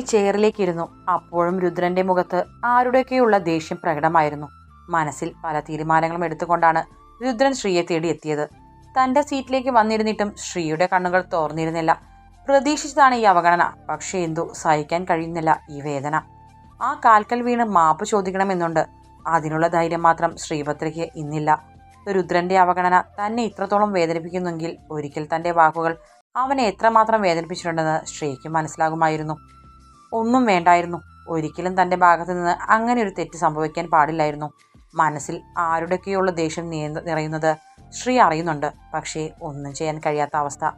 ചെയറിലേക്ക് ഇരുന്നു അപ്പോഴും രുദ്രന്റെ മുഖത്ത് ആരുടെയൊക്കെയുള്ള ദേഷ്യം പ്രകടമായിരുന്നു. മനസ്സിൽ പല തീരുമാനങ്ങളും എടുത്തുകൊണ്ടാണ് രുദ്രൻ ശ്രീയെ തേടി എത്തിയത് തന്റെ സീറ്റിലേക്ക് വന്നിരുന്നിട്ടും ശ്രീയുടെ കണ്ണുകൾ തോർന്നിരുന്നില്ല. പ്രതീക്ഷിച്ചതാണ് ഈ അവഗണന പക്ഷേ എന്തോ സഹിക്കാൻ കഴിയുന്നില്ല ഈ വേദന. ആ കാൽക്കൽ വീണ് മാപ്പ് ചോദിക്കണമെന്നുണ്ട്. അതിനുള്ള ധൈര്യം മാത്രം ശ്രീഭദ്രയ്ക്ക് ഇന്നില്ല. രുദ്രന്റെ അവഗണന തന്നെ ഇത്രത്തോളം വേദനിപ്പിക്കുന്നെങ്കിൽ ഒരിക്കൽ തന്റെ വാക്കുകൾ അവനെ എത്രമാത്രം വേദനിപ്പിച്ചിട്ടുണ്ടെന്ന് ശ്രീക്ക് മനസ്സിലാകുമായിരുന്നു. ഒന്നും വേണ്ടായിരുന്നു. ഒരിക്കലും തന്റെ ഭാഗത്തു നിന്ന് അങ്ങനെ ഒരു തെറ്റ് സംഭവിക്കാൻ പാടില്ലായിരുന്നു. മനസ്സിൽ ആരുടെയൊക്കെയുള്ള ദേഷ്യം നിറയുന്നത് ശ്രീ അറിയുന്നുണ്ട്. പക്ഷേ ഒന്നും ചെയ്യാൻ കഴിയാത്ത അവസ്ഥ.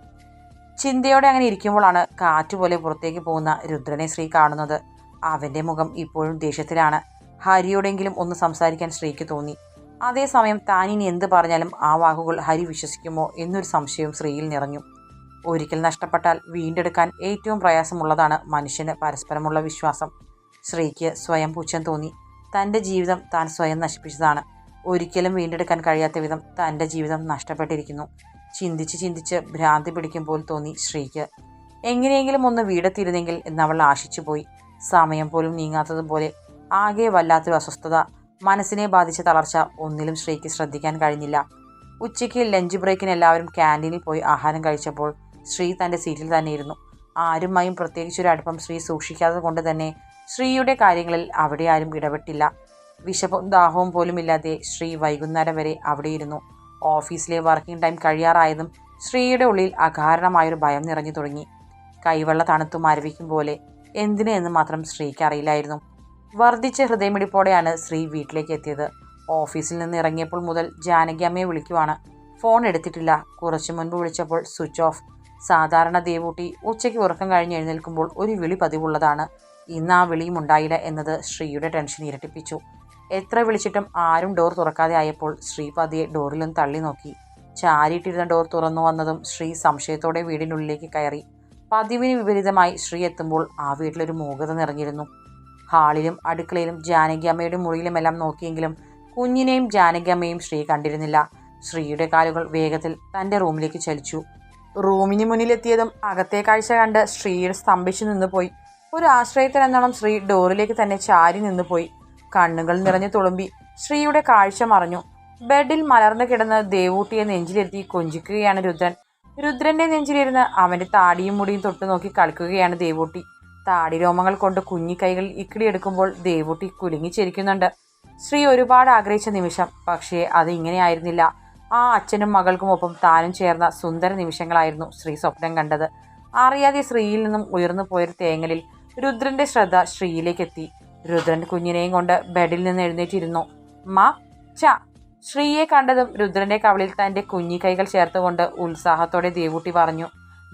ചിന്തയോടെ അങ്ങനെ ഇരിക്കുമ്പോഴാണ് കാറ്റുപോലെ പുറത്തേക്ക് പോകുന്ന രുദ്രനെ ശ്രീ കാണുന്നത്. അവന്റെ മുഖം ഇപ്പോഴും ദേഷ്യത്തിലാണ്. ഹരിയോടെങ്കിലും ഒന്ന് സംസാരിക്കാൻ ശ്രീക്ക് തോന്നി. അതേസമയം താനിനി എന്ത് പറഞ്ഞാലും ആ വാക്കുകൾ ഹരി വിശ്വസിക്കുമോ എന്നൊരു സംശയവും ശ്രീയിൽ നിറഞ്ഞു. ഒരിക്കൽ നഷ്ടപ്പെട്ടാൽ വീണ്ടെടുക്കാൻ ഏറ്റവും പ്രയാസമുള്ളതാണ് മനുഷ്യന് പരസ്പരമുള്ള വിശ്വാസം. ശ്രീക്ക് സ്വയം പുച്ഛം തോന്നി. തന്റെ ജീവിതം താൻ സ്വയം നശിപ്പിച്ചതാണ്. ഒരിക്കലും വീണ്ടെടുക്കാൻ കഴിയാത്ത വിധം തന്റെ ജീവിതം നഷ്ടപ്പെട്ടിരിക്കുന്നു. ചിന്തിച്ച് ചിന്തിച്ച് ഭ്രാന്തി പിടിക്കുമ്പോൾ തോന്നി ശ്രീക്ക് എങ്ങനെയെങ്കിലും ഒന്ന് വീടെത്തിയിരുന്നെങ്കിൽ എന്നവൾ ആശിച്ചുപോയി സമയം പോലും നീങ്ങാത്തതുപോലെ ആകെ വല്ലാത്തൊരു അസ്വസ്ഥത മനസ്സിനെ ബാധിച്ച തളർച്ച ഒന്നിലും ശ്രീക്ക് ശ്രദ്ധിക്കാൻ കഴിഞ്ഞില്ല. ഉച്ചയ്ക്ക് ലഞ്ച് ബ്രേക്കിന് എല്ലാവരും ക്യാന്റീനിൽ പോയി ആഹാരം കഴിച്ചപ്പോൾ ശ്രീ തന്റെ സീറ്റിൽ തന്നെ ഇരുന്നു ആരുമായും പ്രത്യേകിച്ചൊരു അടുപ്പം ശ്രീ സൂക്ഷിക്കാത്തത് കൊണ്ട് തന്നെ ശ്രീയുടെ കാര്യങ്ങളിൽ അവിടെ ആരും ഇടപെട്ടില്ല. വിശപ്പും ദാഹവും പോലുമില്ലാതെ ശ്രീ വൈകുന്നേരം വരെ അവിടെ ഇരുന്നു ഓഫീസിലെ വർക്കിംഗ് ടൈം കഴിയാറായതും ശ്രീയുടെ ഉള്ളിൽ അകാരണമായൊരു ഭയം നിറഞ്ഞു തുടങ്ങി. കൈവെള്ള തണുത്തു മരവിക്കും പോലെ എന്തിനെന്ന് മാത്രം ശ്രീക്ക് അറിയില്ലായിരുന്നു. വർദ്ധിച്ച ഹൃദയമിടിപ്പോടെയാണ് ശ്രീ വീട്ടിലേക്ക് എത്തിയത്. ഓഫീസിൽ നിന്ന് ഇറങ്ങിയപ്പോൾ മുതൽ ജാനകി അമ്മയെ വിളിക്കുവാണ്. ഫോൺ എടുത്തിട്ടില്ല. കുറച്ചു മുൻപ് വിളിച്ചപ്പോൾ സ്വിച്ച് ഓഫ്. സാധാരണ ദേവൂട്ടി ഉച്ചയ്ക്ക് ഉറക്കം കഴിഞ്ഞ് എഴുന്നേൽക്കുമ്പോൾ ഒരു വിളി പതിവുള്ളതാണ്. ഇന്ന് ആ വിളിയും ഉണ്ടായില്ല എന്നത് ശ്രീയുടെ ടെൻഷൻ ഇരട്ടിപ്പിച്ചു. എത്ര വിളിച്ചിട്ടും ആരും ഡോർ തുറക്കാതെ ആയപ്പോൾ ശ്രീ പതിയെ ഡോറിലും തള്ളി നോക്കി. ചാരിയിട്ടിരുന്ന ഡോർ തുറന്നു വന്നതും ശ്രീ സംശയത്തോടെ വീടിനുള്ളിലേക്ക് കയറി. പതിവിന് വിപരീതമായി ശ്രീ എത്തുമ്പോൾ ആ വീട്ടിലൊരു മൂകത നിറഞ്ഞിരുന്നു. ഹാളിലും അടുക്കളയിലും ജാനകി അമ്മയുടെ മുറിയിലുമെല്ലാം നോക്കിയെങ്കിലും കുഞ്ഞിനെയും ജാനകി അമ്മയും ശ്രീ കണ്ടിരുന്നില്ല. ശ്രീയുടെ കാലുകൾ വേഗത്തിൽ തന്റെ റൂമിലേക്ക് ചലിച്ചു. റൂമിന് മുന്നിലെത്തിയതും അകത്തെ കാഴ്ച കണ്ട് ശ്രീയുടെ സ്തംഭിച്ചു നിന്നുപോയി. ഒരു ആശ്രയത്തിനെന്നോണം ശ്രീ ഡോറിലേക്ക് തന്നെ ചാരി നിന്നുപോയി. കണ്ണുകൾ നിറഞ്ഞു തുളുമ്പി ശ്രീയുടെ കാഴ്ച മറഞ്ഞു. ബെഡിൽ മലർന്നു കിടന്ന് ദേവൂട്ടിയെ നെഞ്ചിലെത്തി കൊഞ്ചിക്കുകയാണ് രുദ്രൻ. രുദ്രന്റെ നെഞ്ചിലിരുന്ന് അവന്റെ താടിയും മുടിയും തൊട്ടു നോക്കി കളിക്കുകയാണ് ദേവൂട്ടി. താടി രോമങ്ങൾ കൊണ്ട് കുഞ്ഞിക്കൈകൾ ഇക്കിടിയെടുക്കുമ്പോൾ ദേവൂട്ടി കുലുങ്ങിച്ചിരിക്കുന്നുണ്ട് ശ്രീ ഒരുപാട് ആഗ്രഹിച്ച നിമിഷം പക്ഷേ അത് ഇങ്ങനെയായിരുന്നില്ല ആ അച്ഛനും മകൾക്കും ഒപ്പം താനും ചേർന്ന സുന്ദര നിമിഷങ്ങളായിരുന്നു ശ്രീ സ്വപ്നം കണ്ടത്. അറിയാതെ ശ്രീയിൽ നിന്നും ഉയർന്നു പോയൊരു തേങ്ങലിൽ രുദ്രന്റെ ശ്രദ്ധ ശ്രീയിലേക്ക് എത്തി രുദ്രൻ കുഞ്ഞിനെയും കൊണ്ട് ബെഡിൽ നിന്ന് എഴുന്നേറ്റിരുന്നു. മ ച ശ്രീയെ കണ്ടതും രുദ്രന്റെ കവളിൽ തന്റെ കുഞ്ഞി കൈകൾ ചേർത്തുകൊണ്ട് ഉത്സാഹത്തോടെ ദേവൂട്ടി പറഞ്ഞു.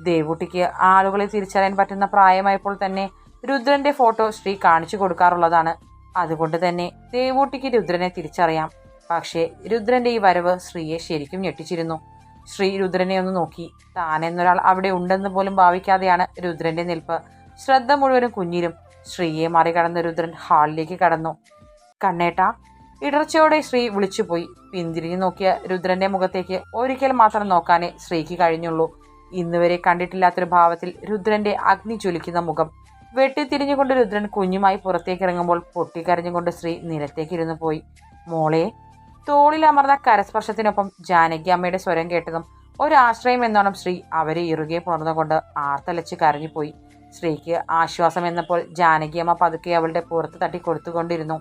ദേവൂട്ടിക്ക് ആളുകളെ തിരിച്ചറിയാൻ പറ്റുന്ന പ്രായമായപ്പോൾ തന്നെ രുദ്രന്റെ ഫോട്ടോ ശ്രീ കാണിച്ചു കൊടുക്കാറുള്ളതാണ്. അതുകൊണ്ട് തന്നെ ദേവൂട്ടിക്ക് രുദ്രനെ തിരിച്ചറിയാം. പക്ഷേ രുദ്രന്റെ ഈ വരവ് ശ്രീയെ ശരിക്കും ഞെട്ടിച്ചിരുന്നു. ശ്രീ രുദ്രനെ ഒന്ന് നോക്കി. താൻ എന്നൊരാൾ അവിടെ ഉണ്ടെന്ന് പോലും ഭാവിക്കാതെയാണ് രുദ്രന്റെ നിൽപ്പ്. ശ്രദ്ധ മുഴുവനും കുഞ്ഞിലും ശ്രീയെ മറികടന്ന് രുദ്രൻ ഹാളിലേക്ക് കടന്നു. കണ്ണേട്ട ഇടർച്ചയോടെ ശ്രീ വിളിച്ചുപോയി. പിന്തിരിഞ്ഞു നോക്കിയ രുദ്രന്റെ മുഖത്തേക്ക് ഒരിക്കൽ മാത്രം നോക്കാനേ ശ്രീക്ക് കഴിഞ്ഞുള്ളൂ. ഇന്നുവരെ കണ്ടിട്ടില്ലാത്തൊരു ഭാവത്തിൽ രുദ്രന്റെ അഗ്നി ജ്വലിക്കുന്ന മുഖം. വെട്ടിത്തിരിഞ്ഞുകൊണ്ട് രുദ്രൻ കുഞ്ഞുമായി പുറത്തേക്ക് ഇറങ്ങുമ്പോൾ പൊട്ടിക്കരഞ്ഞുകൊണ്ട് ശ്രീ നിലത്തേക്കിരുന്നു പോയി. മോളെ തോളിൽ അമർന്ന കരസ്പർശത്തിനൊപ്പം ജാനകി അമ്മയുടെ സ്വരം കേട്ടതും ഒരാശ്രയം എന്നോണം ശ്രീ അവരെ ഇറുകെ പുണർന്നുകൊണ്ട് ആർത്തലച്ച് കരഞ്ഞുപോയി. ശ്രീക്ക് ആശ്വാസം എന്നപ്പോൾ ജാനകി അമ്മ പതുക്കെ അവളുടെ പുറത്ത് തട്ടി കൊടുത്തുകൊണ്ടിരുന്നു.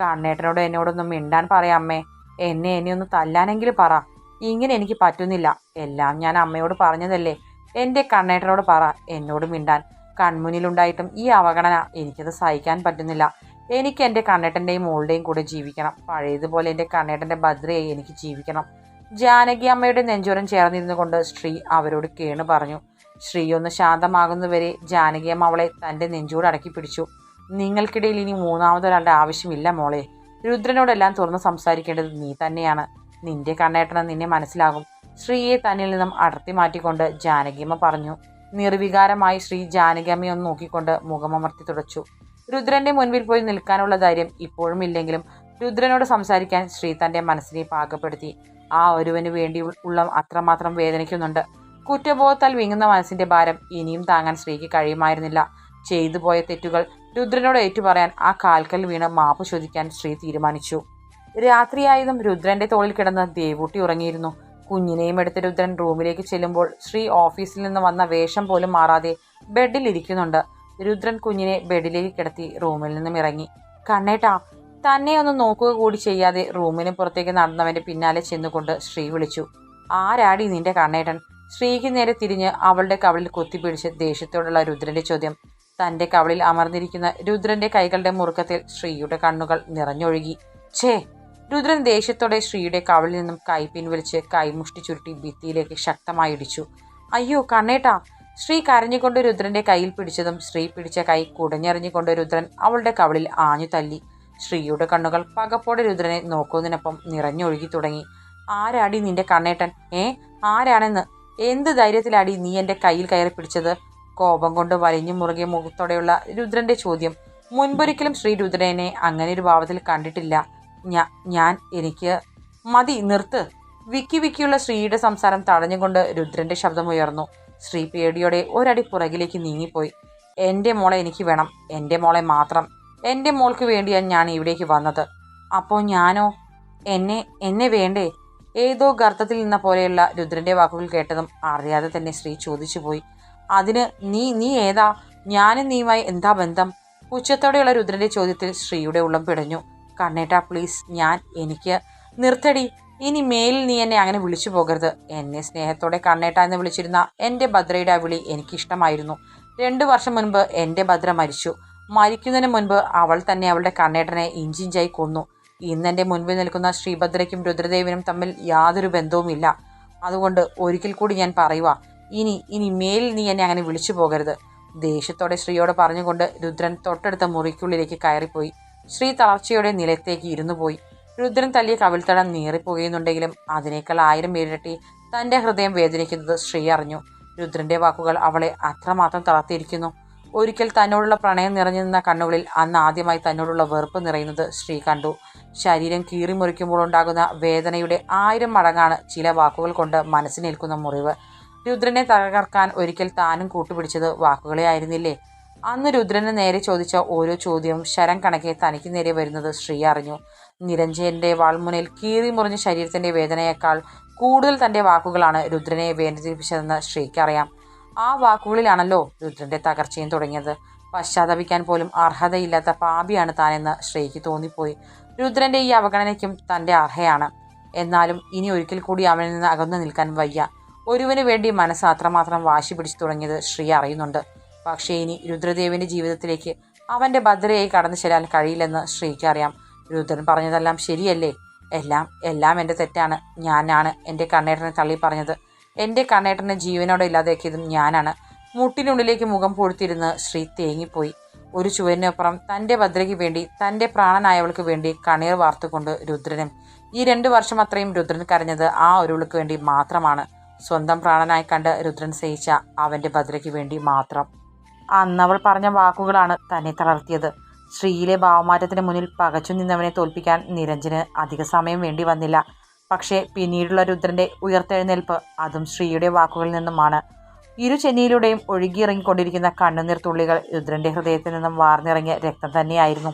കണ്ണേട്ടനോട് എന്നോടൊന്നും മിണ്ടാൻ പറയാം അമ്മേ. എന്നെ എന്നെ ഒന്ന് തല്ലാനെങ്കിലും പറ. ഇങ്ങനെ എനിക്ക് പറ്റുന്നില്ല. എല്ലാം ഞാൻ അമ്മയോട് പറഞ്ഞതല്ലേ. എന്റെ കണ്ണേട്ടനോട് പറ എന്നോട് മിണ്ടാൻ. കൺമുന്നിലുണ്ടായിട്ടും ഈ അവഗണന എനിക്കത് സഹിക്കാൻ പറ്റുന്നില്ല. എനിക്ക് എന്റെ കണ്ണേട്ടന്റെയും മോളുടെയും കൂടെ ജീവിക്കണം. പഴയതുപോലെ എന്റെ കണ്ണേട്ടന്റെ ഭദ്രയെ എനിക്ക് ജീവിക്കണം. ജാനകി അമ്മയുടെ നെഞ്ചോരം ചേർന്നിരുന്നു കൊണ്ട് ശ്രീ അവരോട് കേണു പറഞ്ഞു. ശ്രീ ഒന്ന് ശാന്തമാകുന്നവരെ ജാനകി അമ്മ അവളെ തന്റെ നെഞ്ചോട് അടക്കി പിടിച്ചു. നിങ്ങൾക്കിടയിൽ ഇനി മൂന്നാമതൊരാളുടെ ആവശ്യമില്ല മോളെ. രുദ്രനോടെല്ലാം തുറന്ന് സംസാരിക്കേണ്ടത് നീ തന്നെയാണ്. നിന്റെ കണ്ണേട്ടനെ നിന്നെ മനസ്സിലാകും. ശ്രീയെ തന്നിൽ നിന്നും അടർത്തി മാറ്റിക്കൊണ്ട് ജാനകിയമ്മ പറഞ്ഞു. നിർവികാരമായി ശ്രീ ജാനകിയമ്മയെ ഒന്ന് നോക്കിക്കൊണ്ട് മുഖമമർത്തി തുടച്ചു. രുദ്രന്റെ മുൻപിൽ പോയി നിൽക്കാനുള്ള ധൈര്യം ഇപ്പോഴും ഇല്ലെങ്കിലും രുദ്രനോട് സംസാരിക്കാൻ ശ്രീ തന്റെ മനസ്സിനെ പാകപ്പെടുത്തി. ആ ഒരുവന് വേണ്ടി ഉള്ള അത്രമാത്രം വേദനിക്കുന്നുണ്ട്. കുറ്റബോധത്താൽ വിങ്ങുന്ന മനസ്സിന്റെ ഭാരം ഇനിയും താങ്ങാൻ ശ്രീക്ക് കഴിയുമായിരുന്നില്ല. ചെയ്തു പോയ തെറ്റുകൾ രുദ്രനോട് ഏറ്റുപറയാൻ ആ കാൽക്കൽ വീണ് മാപ്പ് ചോദിക്കാൻ ശ്രീ തീരുമാനിച്ചു. രാത്രിയായതും രുദ്രന്റെ തോളിൽ കിടന്ന് ദേവൂട്ടി ഉറങ്ങിയിരുന്നു. കുഞ്ഞിനെയും എടുത്ത് രുദ്രൻ റൂമിലേക്ക് ചെല്ലുമ്പോൾ ശ്രീ ഓഫീസിൽ നിന്ന് വന്ന വേഷം പോലും മാറാതെ ബെഡിൽ ഇരിക്കുന്നുണ്ട്. രുദ്രൻ കുഞ്ഞിനെ ബെഡിലേക്ക് കിടത്തി റൂമിൽ നിന്നും ഇറങ്ങി. കണ്ണേട്ടാ തന്നെ ഒന്ന് നോക്കുക കൂടി ചെയ്യാതെ റൂമിന് പുറത്തേക്ക് നടന്നവന്റെ പിന്നാലെ ചെന്നുകൊണ്ട് ശ്രീ വിളിച്ചു. ആരാടി നിന്റെ കണ്ണേട്ടൻ? ശ്രീക്ക് നേരെ തിരിഞ്ഞ് അവളുടെ കവളിൽ കൊത്തിപ്പിടിച്ച് ദേഷ്യത്തോടുള്ള രുദ്രന്റെ ചോദ്യം. തന്റെ കവളിൽ അമർന്നിരിക്കുന്ന രുദ്രന്റെ കൈകളുടെ മുറുക്കത്തിൽ ശ്രീയുടെ കണ്ണുകൾ നിറഞ്ഞൊഴുകി. ഛേ! രുദ്രൻ ദേഷ്യത്തോടെ ശ്രീയുടെ കവളിൽ നിന്നും കൈ പിൻവലിച്ച് കൈമുഷ്ടി ചുരുട്ടി ഭിത്തിയിലേക്ക് ശക്തമായി ഇടിച്ചു. അയ്യോ കണ്ണേട്ടാ ശ്രീ കരഞ്ഞുകൊണ്ട് രുദ്രന്റെ കയ്യിൽ പിടിച്ചതും ശ്രീ പിടിച്ച കൈ കുടഞ്ഞെറിഞ്ഞുകൊണ്ട് രുദ്രൻ അവളുടെ കവളിൽ ആഞ്ഞു തല്ലി. ശ്രീയുടെ കണ്ണുകൾ പകപ്പോടെ രുദ്രനെ നോക്കുന്നതിനൊപ്പം നിറഞ്ഞൊഴുകി തുടങ്ങി. ആരാടി നിന്റെ കണ്ണേട്ടൻ? ഏ? ആരാണെന്ന്? എന്ത് ധൈര്യത്തിലാടി നീ എന്റെ കയ്യിൽ കയറി പിടിച്ചത്? കോപം കൊണ്ട് വലിഞ്ഞു മുറുകിയ മുഖത്തോടെയുള്ള രുദ്രന്റെ ചോദ്യം. മുൻപൊരിക്കലും ശ്രീ രുദ്രനെ അങ്ങനെ ഒരു ഭാവത്തിൽ കണ്ടിട്ടില്ല. ഞാൻ എനിക്ക് മതി നിർത്ത്. വിക്കി വിക്കിയുള്ള ശ്രീയുടെ സംസാരം തടഞ്ഞുകൊണ്ട് രുദ്രന്റെ ശബ്ദമുയർന്നു ശ്രീ പേടിയോടെ ഒരടി പുറകിലേക്ക് നീങ്ങിപ്പോയി. എന്റെ മോളെ എനിക്ക് വേണം. എന്റെ മോളെ മാത്രം. എന്റെ മോൾക്ക് വേണ്ടിയാണ് ഞാൻ ഇവിടേക്ക് വന്നത്. അപ്പോൾ ഞാനോ? എന്നെ എന്നെ വേണ്ടേ? ഏതോ ഗർത്തത്തിൽ നിന്ന പോലെയുള്ള രുദ്രന്റെ വാക്കുകൾ കേട്ടതും അറിയാതെ തന്നെ ശ്രീ ചോദിച്ചു പോയി. അതിന് നീ നീ ഏതാ? ഞാനും നീയുമായി എന്താ ബന്ധം? ഉച്ചത്തോടെയുള്ള രുദ്രന്റെ ചോദ്യത്തിൽ ശ്രീയുടെ ഉള്ളം പിടഞ്ഞു. കണ്ണേട്ടാ പ്ലീസ് ഞാൻ എനിക്ക് നിർത്തടി. ഇനി മേലിൽ നീ എന്നെ അങ്ങനെ വിളിച്ചു പോകരുത്. എന്നെ സ്നേഹത്തോടെ കണ്ണേട്ട എന്ന് വിളിച്ചിരുന്ന എന്റെ ഭദ്രയുടെ ആ വിളി എനിക്കിഷ്ടമായിരുന്നു. രണ്ടു വർഷം മുൻപ് എന്റെ ഭദ്ര മരിച്ചു. മരിക്കുന്നതിന് മുൻപ് അവൾ തന്നെ അവളുടെ കണ്ണേട്ടനെ ഇഞ്ചിഞ്ചായി കൊന്നു. ഇന്നെന്റെ മുൻപിൽ നിൽക്കുന്ന ശ്രീഭദ്രയ്ക്കും രുദ്രദേവിനും തമ്മിൽ യാതൊരു ബന്ധവുമില്ല. അതുകൊണ്ട് ഒരിക്കൽ കൂടി ഞാൻ പറയുക ഇനി ഇനി മേലിൽ നീ എന്നെ അങ്ങനെ വിളിച്ചു പോകരുത്. ദേഷ്യത്തോടെ ശ്രീയോട് പറഞ്ഞുകൊണ്ട് രുദ്രൻ തൊട്ടടുത്ത മുറിക്കുള്ളിലേക്ക് കയറിപ്പോയി. ശ്രീ തളർച്ചയുടെ നിലത്തേക്ക് ഇരുന്നു പോയി. രുദ്രൻ തല്ലിയ കവിൾത്തടം നീറിപ്പോകുന്നുണ്ടെങ്കിലും അതിനേക്കാൾ ആയിരം പേരിരട്ടി തന്റെ ഹൃദയം വേദനിക്കുന്നത് ശ്രീ അറിഞ്ഞു. രുദ്രന്റെ വാക്കുകൾ അവളെ അത്രമാത്രം തളർത്തിയിരിക്കുന്നു. ഒരിക്കൽ തന്നോടുള്ള പ്രണയം നിറഞ്ഞു നിന്ന കണ്ണുകളിൽ അന്ന് ആദ്യമായി തന്നോടുള്ള വെറുപ്പ് നിറയുന്നത് ശ്രീ കണ്ടു. ശരീരം കീറിമുറിക്കുമ്പോൾ ഉണ്ടാകുന്ന വേദനയുടെ ആയിരം മടങ്ങാണ് ചില വാക്കുകൾ കൊണ്ട് മനസ്സിനേൽക്കുന്ന മുറിവ്. രുദ്രനെ തകർക്കാൻ ഒരിക്കൽ താനും കൂട്ടുപിടിച്ചത് വാക്കുകളെ ആയിരുന്നില്ലേ? അന്ന് രുദ്രന് നേരെ ചോദിച്ച ഓരോ ചോദ്യവും ശരം കണക്കെ തനിക്ക് നേരെ വരുന്നത് ശ്രീ അറിഞ്ഞു. നിരഞ്ജയന്റെ വാൾമുനയിൽ കീറി മുറിഞ്ഞ ശരീരത്തിന്റെ വേദനയേക്കാൾ കൂടുതൽ തന്റെ വാക്കുകളാണ് രുദ്രനെ വേദനിപ്പിച്ചതെന്ന് ശ്രീക്കറിയാം ആ വാക്കുകളിലാണല്ലോ രുദ്രന്റെ തകർച്ചയും തുടങ്ങിയത്. പശ്ചാത്തപിക്കാൻ പോലും അർഹതയില്ലാത്ത പാപിയാണ് താനെന്ന് ശ്രീക്ക് തോന്നിപ്പോയി. രുദ്രന്റെ ഈ അവഗണനയ്ക്കും തന്റെ അർഹയാണ്. എന്നാലും ഇനി ഒരിക്കൽ കൂടി അവനിൽ നിന്ന് അകന്നു നിൽക്കാൻ വയ്യ. ഒരുവന് വേണ്ടി മനസ്സ് അത്രമാത്രം വാശി പിടിച്ചു തുടങ്ങിയത് ശ്രീ അറിയുന്നുണ്ട്. പക്ഷേ ഇനി രുദ്രദേവിന്റെ ജീവിതത്തിലേക്ക് അവന്റെ ഭദ്രയായി കടന്നു ചെല്ലാൻ കഴിയില്ലെന്ന് ശ്രീക്ക് അറിയാം. രുദ്രൻ പറഞ്ഞതെല്ലാം ശരിയല്ലേ? എല്ലാം എല്ലാം എന്റെ തെറ്റാണ്. ഞാനാണ് എന്റെ കണ്ണേട്ടനെ തള്ളി പറഞ്ഞത്. എന്റെ കണ്ണേട്ടനെ ജീവനോടെ ഇല്ലാതാക്കിയതും ഞാനാണ്. മുട്ടിനുള്ളിലേക്ക് മുഖം പൊഴുത്തിരുന്ന് ശ്രീ തേങ്ങിപ്പോയി. ഒരു ചുവരിനപ്പുറം തന്റെ ഭദ്രയ്ക്ക് വേണ്ടി തന്റെ പ്രാണനായവൾക്ക് വേണ്ടി കണ്ണീർ വാർത്തുകൊണ്ട് രുദ്രനും ഈ രണ്ട് വർഷം അത്രയും രുദ്രൻ കരഞ്ഞത് ആ ഒരുവൾക്ക് വേണ്ടി മാത്രമാണ്. സ്വന്തം പ്രാണനായി കണ്ട് രുദ്രൻ സഹിച്ച അവന്റെ ഭദ്രയ്ക്ക് വേണ്ടി മാത്രം. അന്നവൾ പറഞ്ഞ വാക്കുകളാണ് തന്നെ തളർത്തിയത്. ശ്രീയിലെ ഭാവമാറ്റത്തിന് മുന്നിൽ പകച്ചു നിന്നവനെ തോൽപ്പിക്കാൻ നിരഞ്ജന് അധിക സമയം വേണ്ടി വന്നില്ല. പക്ഷേ പിന്നീടുള്ള രുദ്രന്റെ ഉയർത്തെഴുന്നേൽപ്പ് അതും ശ്രീയുടെ വാക്കുകളിൽ നിന്നുമാണ്. ഇരു ചെന്നിയിലൂടെയും ഒഴുകിയിറങ്ങിക്കൊണ്ടിരിക്കുന്ന കണ്ണുനീർ തുള്ളികൾ രുദ്രന്റെ ഹൃദയത്തിൽ നിന്നും വാർന്നിറങ്ങിയ രക്തം തന്നെയായിരുന്നു.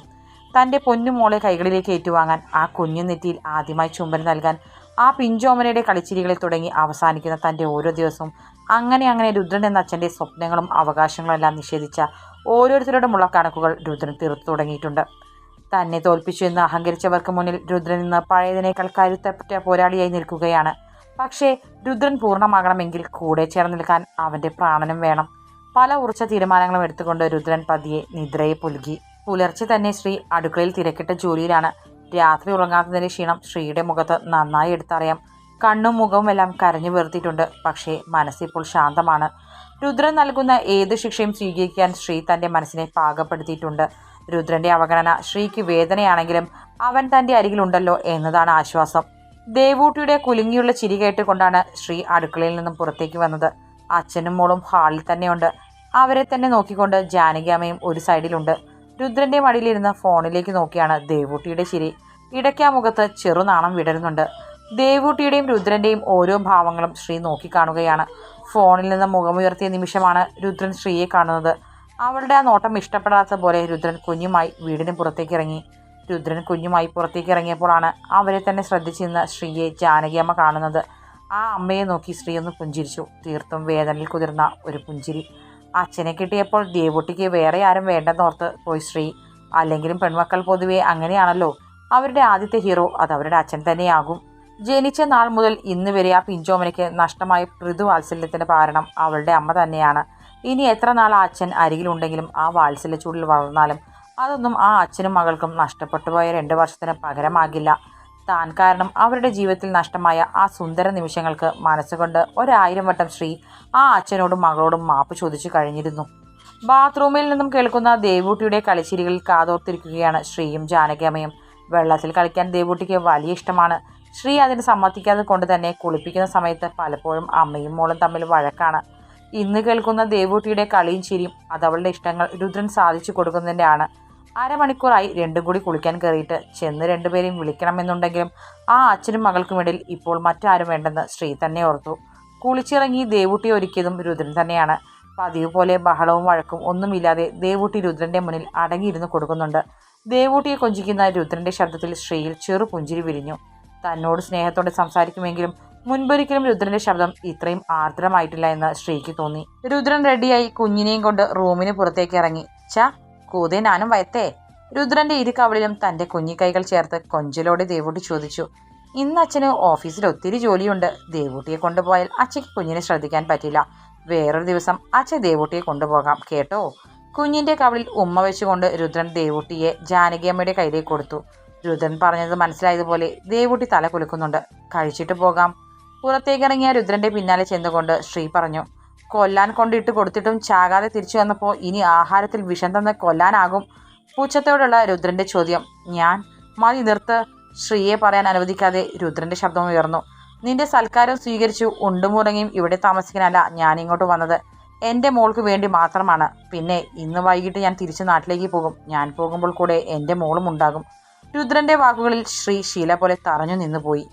തന്റെ പൊന്നുമോളെ കൈകളിലേക്ക് ഏറ്റുവാങ്ങാൻ ആ കുഞ്ഞു നെറ്റിയിൽ ആദ്യമായി ചുംബനം നൽകാൻ ആ പിഞ്ചോമനയുടെ കളിച്ചിരികളിൽ തുടങ്ങി അവസാനിക്കുന്ന തന്റെ ഓരോ ദിവസവും അങ്ങനെ അങ്ങനെ രുദ്രൻ എന്ന അച്ഛന്റെ സ്വപ്നങ്ങളും അവകാശങ്ങളും എല്ലാം നിഷേധിച്ച ഓരോരുത്തരുടെ മുളക്കണക്കുകൾ രുദ്രൻ തീർത്തു തുടങ്ങിയിട്ടുണ്ട്. തന്നെ തോൽപ്പിച്ചു എന്ന് അഹങ്കരിച്ചവർക്ക് മുന്നിൽ രുദ്രൻ ഇന്ന് പഴയതിനേക്കാൾ കരുത്തപ്പെട്ട പോരാളിയായി നിൽക്കുകയാണ്. പക്ഷേ രുദ്രൻ പൂർണമാകണമെങ്കിൽ കൂടെ ചേർന്ന് നിൽക്കാൻ അവന്റെ പ്രാണനും വേണം. പല ഉറച്ച തീരുമാനങ്ങളും എടുത്തുകൊണ്ട് രുദ്രൻ പതിയെ നിദ്രയെ പുലുകി പുലർച്ചെ തന്നെ ശ്രീ അടുക്കളയിൽ തിരക്കിട്ട ജോലിയിലാണ്. രാത്രി ഉറങ്ങാത്തതിന്റെ ക്ഷീണം ശ്രീയുടെ മുഖത്ത് നന്നായി എടുത്തറിയാം. കണ്ണും മുഖവും എല്ലാം കരഞ്ഞു വീർത്തിയിട്ടുണ്ട്. പക്ഷേ മനസ്സിപ്പോൾ ശാന്തമാണ്. രുദ്രൻ നൽകുന്ന ഏത് ശിക്ഷയും സ്വീകരിക്കാൻ ശ്രീ തന്റെ മനസ്സിനെ പാകപ്പെടുത്തിയിട്ടുണ്ട്. രുദ്രന്റെ അവഗണന ശ്രീക്ക് വേദനയാണെങ്കിലും അവൻ തന്റെ അരികിലുണ്ടല്ലോ എന്നതാണ് ആശ്വാസം. ദേവൂട്ടിയുടെ കുലുങ്ങിയുള്ള ചിരി കേട്ടുകൊണ്ടാണ് ശ്രീ അടുക്കളയിൽ നിന്നും പുറത്തേക്ക് വന്നത്. അച്ഛനും മോളും ഹാളിൽ തന്നെയുണ്ട്. അവരെ തന്നെ നോക്കിക്കൊണ്ട് ജാനകിയമ്മയും ഒരു സൈഡിലുണ്ട്. രുദ്രന്റെ മടിയിലിരുന്ന് ഫോണിലേക്ക് നോക്കിയാണ് ദേവൂട്ടിയുടെ ചിരി. ഇടയ്ക്ക് മുഖത്ത് ചെറുനാണം വിടരുന്നുണ്ട്. ദേവൂട്ടിയുടെയും രുദ്രന്റെയും ഓരോ ഭാവങ്ങളും ശ്രീ നോക്കിക്കാണുകയാണ്. ഫോണിൽ നിന്ന് മുഖമുയർത്തിയ നിമിഷമാണ് രുദ്രൻ ശ്രീയെ കാണുന്നത്. അവളുടെ ആ നോട്ടം ഇഷ്ടപ്പെടാത്ത പോലെ രുദ്രൻ കുഞ്ഞുമായി വീടിന് പുറത്തേക്ക് ഇറങ്ങി. രുദ്രൻ കുഞ്ഞുമായി പുറത്തേക്ക് ഇറങ്ങിയപ്പോഴാണ് അവരെ തന്നെ ശ്രദ്ധിച്ചിരുന്ന ശ്രീയെ ജാനകിയമ്മ കാണുന്നത്. ആ അമ്മയെ നോക്കി ശ്രീ ഒന്ന് പുഞ്ചിരിച്ചു. തീർത്തും വേദനയിൽ കുതിർന്ന ഒരു പുഞ്ചിരി. അച്ഛനെ കിട്ടിയപ്പോൾ ദേവുട്ടിക്ക് വേറെ ആരും വേണ്ടെന്നോർത്ത് പോയി ശ്രീ അല്ലെങ്കിലും പെൺമക്കൾ പൊതുവെ അങ്ങനെയാണല്ലോ. അവരുടെ ആദ്യത്തെ ഹീറോ അത് അവരുടെ അച്ഛൻ തന്നെയാകും. ജനിച്ച നാൾ മുതൽ ഇന്ന് വരെ ആ പിഞ്ചോമനയ്ക്ക് നഷ്ടമായ പൃഥുവാത്സല്യത്തിന്റെ കാരണം അവളുടെ അമ്മ തന്നെയാണ്. ഇനി എത്ര നാൾ ആ അച്ഛൻ അരികിലുണ്ടെങ്കിലും ആ വാത്സല്യ ചൂടിൽ വളർന്നാലും അതൊന്നും ആ അച്ഛനും മകൾക്കും നഷ്ടപ്പെട്ടു പോയ രണ്ട് വർഷത്തിന് പകരമാകില്ല. താൻ കാരണം അവരുടെ ജീവിതത്തിൽ നഷ്ടമായ ആ സുന്ദര നിമിഷങ്ങൾക്ക് മനസ്സുകൊണ്ട് ഒരായിരം വട്ടം ശ്രീ ആ അച്ഛനോടും മകളോടും മാപ്പ് ചോദിച്ചു കഴിഞ്ഞിരുന്നു. ബാത്റൂമിൽ നിന്നും കേൾക്കുന്ന ദേവൂട്ടിയുടെ കളിച്ചിരികളിൽ കാതോർത്തിരിക്കുകയാണ് ശ്രീയും ജാനകിയമ്മയും. വെള്ളത്തിൽ കളിക്കാൻ ദേവൂട്ടിക്ക് വലിയ ഇഷ്ടമാണ്. ശ്രീ അതിന് സമ്മതിക്കാതെ കൊണ്ട് തന്നെ കുളിപ്പിക്കുന്ന സമയത്ത് പലപ്പോഴും അമ്മയും മോളും തമ്മിൽ വഴക്കാണ്. ഇന്ന് കേൾക്കുന്ന ദേവൂട്ടിയുടെ കളിയും ചിരിയും അവളുടെ ഇഷ്ടങ്ങൾ രുദ്രൻ സാധിച്ചു കൊടുക്കുന്നതിന്റെ ആണ് അരമണിക്കൂറായി രണ്ടും കൂടി കുളിക്കാൻ കയറിയിട്ട് ചെന്ന് രണ്ടുപേരെയും വിളിക്കണമെന്നുണ്ടെങ്കിലും ആ അച്ഛനും മകൾക്കുമിടയിൽ ഇപ്പോൾ മറ്റാരും വേണ്ടെന്ന് ശ്രീ തന്നെ ഓർത്തു. കുളിച്ചിറങ്ങി ദേവൂട്ടി ഒരുക്കിയതും രുദ്രൻ തന്നെയാണ്. പതിവ് പോലെ ബഹളവും വഴക്കും ഒന്നുമില്ലാതെ ദേവൂട്ടി രുദ്രന്റെ മുന്നിൽ അടങ്ങിയിരുന്ന് കൊടുക്കുന്നുണ്ട്. ദേവൂട്ടിയെ കൊഞ്ചിക്കുന്ന രുദ്രന്റെ ശബ്ദത്തിൽ ശ്രീയിൽ ചെറു പുഞ്ചിരി വിരിഞ്ഞു. തന്നോട് സ്നേഹത്തോടെ സംസാരിക്കുമെങ്കിലും മുൻപൊരിക്കലും രുദ്രന്റെ ശബ്ദം ഇത്രയും ആർദ്രമായിട്ടില്ല എന്ന് ശ്രീക്ക് തോന്നി. രുദ്രൻ റെഡിയായി കുഞ്ഞിനെയും കൊണ്ട് റൂമിന് പുറത്തേക്ക് ഇറങ്ങി. ച കൂതേ ഞാനും വയത്തേ. രുദ്രന്റെ ഇരു കവളിലും തന്റെ കുഞ്ഞിക്കൈകൾ ചേർത്ത് കൊഞ്ചലോടെ ദേവൂട്ടി ചോദിച്ചു ഇന്ന് അച്ഛന് ഓഫീസിൽ ഒത്തിരി ജോലിയുണ്ട്. ദേവൂട്ടിയെ കൊണ്ടുപോയാൽ അച്ഛയ്ക്ക് കുഞ്ഞിനെ ശ്രദ്ധിക്കാൻ പറ്റില്ല. വേറൊരു ദിവസം അച്ഛൻ ദേവൂട്ടിയെ കൊണ്ടുപോകാം. കേട്ടോ? കുഞ്ഞിന്റെ കവളിൽ ഉമ്മ വെച്ചുകൊണ്ട് രുദ്രൻ ദേവൂട്ടിയെ ജാനകിയമ്മയുടെ കയ്യിലേക്ക് കൊടുത്തു. രുദ്രൻ പറഞ്ഞത് മനസ്സിലായതുപോലെ ദേവുട്ടി തല കുലുക്കുന്നുണ്ട്. കഴിച്ചിട്ട് പോകാം. പുറത്തേക്കിറങ്ങിയ രുദ്രന്റെ പിന്നാലെ ചെന്നുകൊണ്ട് ശ്രീ പറഞ്ഞു കൊല്ലാൻ കൊണ്ടിട്ട് കൊടുത്തിട്ടും ചാകാതെ തിരിച്ചു വന്നപ്പോൾ ഇനി ആഹാരത്തിൽ വിഷം തന്ന് കൊല്ലാനാകും? പൂച്ചത്തോടുള്ള രുദ്രന്റെ ചോദ്യം ഞാൻ? മതി നിർത്ത്. ശ്രീയെ പറയാൻ അനുവദിക്കാതെ രുദ്രന്റെ ശബ്ദം ഉയർന്നു നിന്റെ സൽക്കാരം സ്വീകരിച്ചു ഉണ്ടുമുറങ്ങിയും ഇവിടെ താമസിക്കാനല്ല ഞാൻ ഇങ്ങോട്ട് വന്നത്. എന്റെ മോൾക്ക് വേണ്ടി മാത്രമാണ്. പിന്നെ ഇന്ന് വൈകിട്ട് ഞാൻ തിരിച്ച് നാട്ടിലേക്ക് പോകും. ഞാൻ പോകുമ്പോൾ കൂടെ എന്റെ മോളും ഉണ്ടാകും. രുദ്രന്റെ വാക്കുകളിൽ ശ്രീ ശീല പോലെ തറഞ്ഞു നിന്നുപോയി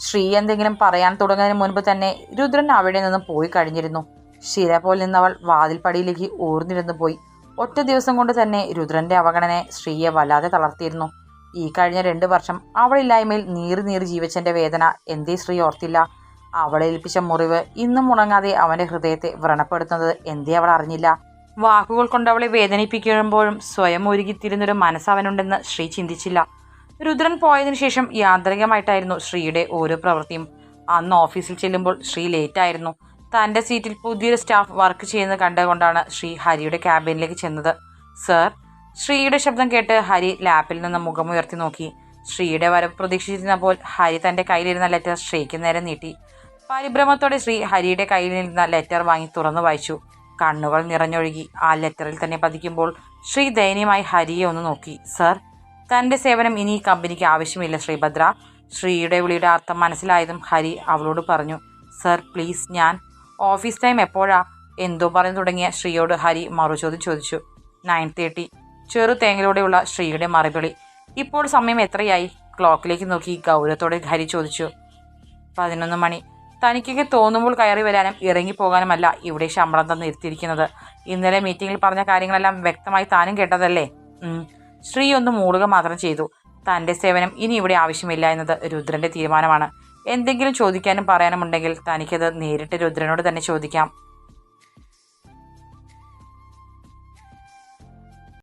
ശ്രീ എന്തെങ്കിലും പറയാൻ തുടങ്ങുന്നതിന് മുൻപ് തന്നെ രുദ്രൻ അവിടെ നിന്നും പോയി കഴിഞ്ഞിരുന്നു. ശീല പോലെ നിന്നവൾ വാതിൽപ്പടിയിലേക്ക് ഊർന്നിരുന്നു പോയി. ഒറ്റ ദിവസം കൊണ്ട് തന്നെ രുദ്രന്റെ അവഗണനെ ശ്രീയെ വല്ലാതെ തളർത്തിയിരുന്നു. ഈ കഴിഞ്ഞ രണ്ട് വർഷം അവളില്ലായ്മയിൽ നീറി നീറി ജീവിച്ചന്റെ വേദന എന്തേ ശ്രീ ഓർത്തില്ല. അവളെ ഏൽപ്പിച്ച മുറിവ് ഇന്നും ഉണങ്ങാതെ അവന്റെ ഹൃദയത്തെ വ്രണപ്പെടുത്തുന്നത് എന്തേ അവൾ അറിഞ്ഞില്ല. വാക്കുകൾ കൊണ്ട് അവളെ വേദനിപ്പിക്കുമ്പോഴും സ്വയം ഒരുകിത്തിരുന്നൊരു മനസ്സവനുണ്ടെന്ന് ശ്രീ ചിന്തിച്ചില്ല. രുദ്രൻ പോയതിനു ശേഷം യാന്ത്രികമായിട്ടായിരുന്നു ശ്രീയുടെ ഓരോ പ്രവൃത്തിയും. അന്ന് ഓഫീസിൽ ചെല്ലുമ്പോൾ ശ്രീ ലേറ്റായിരുന്നു തന്റെ സീറ്റിൽ പുതിയൊരു സ്റ്റാഫ് വർക്ക് ചെയ്യുന്നത് കണ്ടുകൊണ്ടാണ് ശ്രീ ഹരിയുടെ ക്യാബിനിലേക്ക് ചെന്നത്. സർ ശ്രീയുടെ ശബ്ദം കേട്ട് ഹരി ലാപ്പിൽ നിന്ന് മുഖമുയർത്തി നോക്കി. ശ്രീയുടെ വരവ് പ്രതീക്ഷിച്ചിരുന്നപ്പോൾ ഹരി തന്റെ കയ്യിലിരുന്ന ലെറ്റർ ശ്രീക്ക് നേരെ നീട്ടി. പരിഭ്രമത്തോടെ ശ്രീ ഹരിയുടെ കയ്യിലിരുന്ന ലെറ്റർ വാങ്ങി തുറന്നു വായിച്ചു. കണ്ണുകൾ നിറഞ്ഞൊഴുകി ആ ലെറ്ററിൽ തന്നെ പതിക്കുമ്പോൾ ശ്രീ ദയനീയമായി ഹരിയെ ഒന്ന് നോക്കി. സർ തന്റെ സേവനം ഇനി ഈ കമ്പനിക്ക് ആവശ്യമില്ല ശ്രീഭദ്ര. ശ്രീയുടെ വിളിയുടെ അർത്ഥം മനസ്സിലായതും ഹരി അവളോട് പറഞ്ഞു സർ പ്ലീസ് ഞാൻ ഓഫീസ് ടൈം എപ്പോഴാ? എന്തോ പറഞ്ഞു തുടങ്ങിയ ശ്രീയോട് ഹരി മറുചോദ്യം ചോദിച്ചു. Nine thirty. ചെറു തേങ്ങയിലൂടെയുള്ള ശ്രീയുടെ മറുപടി. ഇപ്പോൾ സമയം എത്രയായി? ക്ലോക്കിലേക്ക് നോക്കി ഗൗരവത്തോടെ ഹരി ചോദിച്ചു. പതിനൊന്ന് മണി. തനിക്കൊക്കെ തോന്നുമ്പോൾ കയറി വരാനും ഇറങ്ങിപ്പോകാനുമല്ല ഇവിടെ ശമ്പളം തന്ന് ഇരുത്തിയിരിക്കുന്നത്. ഇന്നലെ മീറ്റിങ്ങിൽ പറഞ്ഞ കാര്യങ്ങളെല്ലാം വ്യക്തമായി താനും കേട്ടതല്ലേ? ശ്രീ ഒന്ന് മൂളുക മാത്രം ചെയ്തു. തന്റെ സേവനം ഇനി ഇവിടെ ആവശ്യമില്ല എന്നത് രുദ്രന്റെ തീരുമാനമാണ്. എന്തെങ്കിലും ചോദിക്കാനും പറയാനും ഉണ്ടെങ്കിൽ തനിക്കത് നേരിട്ട് രുദ്രനോട് തന്നെ ചോദിക്കാം.